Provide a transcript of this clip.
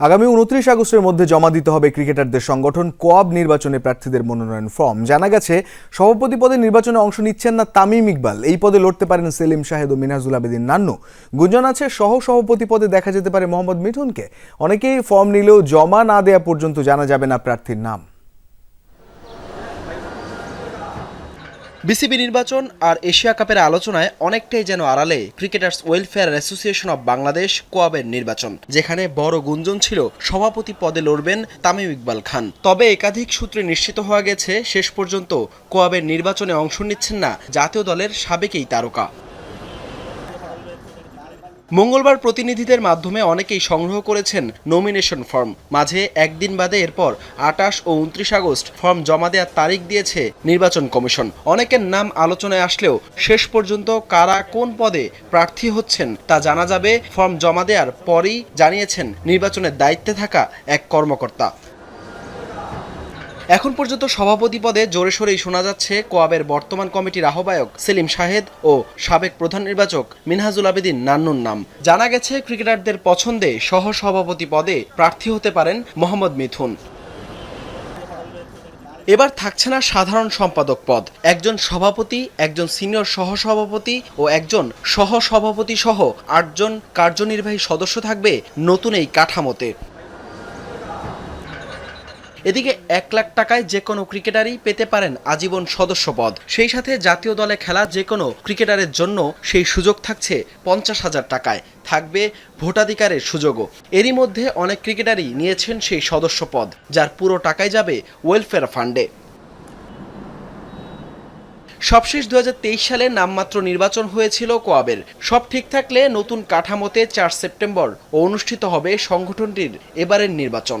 আগামী উনত্রিশ আগস্টের মধ্যে জমা দিতে হবে ক্রিকেটারদের সংগঠন কোয়াব নির্বাচনে প্রার্থীদের মনোনয়ন ফর্ম। জানা গেছে, সভাপতি পদে নির্বাচনে অংশ নিচ্ছেন না তামিম ইকবাল। এই পদে লড়তে পারেন সেলিম শাহেদ ও মিনাজুল আবেদিন নান্নু। গুঞ্জন আছে সহ সভাপতি পদে দেখা যেতে পারে মোহাম্মদ মিঠুনকে। অনেকেই ফর্ম নিলেও জমা না দেয়া পর্যন্ত জানা যাবে না প্রার্থীর নাম। বিসিবি নির্বাচন আর এশিয়া কাপের আলোচনায় অনেকটাই যেন আড়ালে cricketers welfare association of Bangladesh কোয়াবের নির্বাচন, যেখানে বড় গুঞ্জন ছিল সভাপতি পদে লড়বেন তামিম ইকবাল খান। তবে একাধিক সূত্রে নিশ্চিত হওয়া গেছে, শেষ পর্যন্ত কোয়াবের নির্বাচনে অংশ নিচ্ছেন না জাতীয় দলের সাবেক এই তারকা। মঙ্গলবার প্রতিনিধিদের মাধ্যমে অনেকেই সংগ্রহ করেছেন নমিনেশন ফর্ম মাঝে একদিন বাদে এরপর আটাশ ও উনত্রিশ আগস্ট ফর্ম জমা দেওয়ার তারিখ দিয়েছে নির্বাচন কমিশন। অনেকের নাম আলোচনায় আসলেও শেষ পর্যন্ত কারা কোন পদে প্রার্থী হচ্ছেন তা জানা যাবে। ফর্ম জমা দেওয়ার পরই জানিয়েছেন নির্বাচনের দায়িত্বে থাকা এক কর্মকর্তা। এখন পর্যন্ত সভাপতি পদে জোরে সোরেই শোনা যাচ্ছে কোয়াবের বর্তমান কমিটির আহ্বায়ক সেলিম শাহেদ ও সাবেক প্রধান নির্বাচক মিনহাজুল আবেদিন নান্নুর নাম। জানা গেছে, ক্রিকেটারদের পছন্দে সহ সভাপতি পদে প্রার্থী হতে পারেন মোহাম্মদ মিথুন। এবার থাকছে না সাধারণ সম্পাদক পদ। একজন সভাপতি, একজন সিনিয়র সহসভাপতি ও একজন সহ সভাপতি সহ আটজন কার্যনির্বাহী সদস্য থাকবে নতুন এই কাঠামোতে। এদিকে এক লাখ টাকায় যে কোনো ক্রিকেটারই পেতে পারেন আজীবন সদস্য পদ সেই সাথে জাতীয় দলে খেলা যে কোনো ক্রিকেটারের জন্য সেই সুযোগ থাকছে পঞ্চাশ হাজার টাকায়। থাকবে ভোটাধিকারের সুযোগও। এরই মধ্যে অনেক ক্রিকেটারই নিয়েছেন সেই সদস্য পদ যার পুরো টাকাই যাবে ওয়েলফেয়ার ফান্ডে। সবশেষ দু হাজার তেইশ সালে নামমাত্র নির্বাচন হয়েছিল কোয়াবের। সব ঠিক থাকলে নতুন কাঠামোতে চার সেপ্টেম্বর অনুষ্ঠিত হবে সংগঠনটির এবারের নির্বাচন।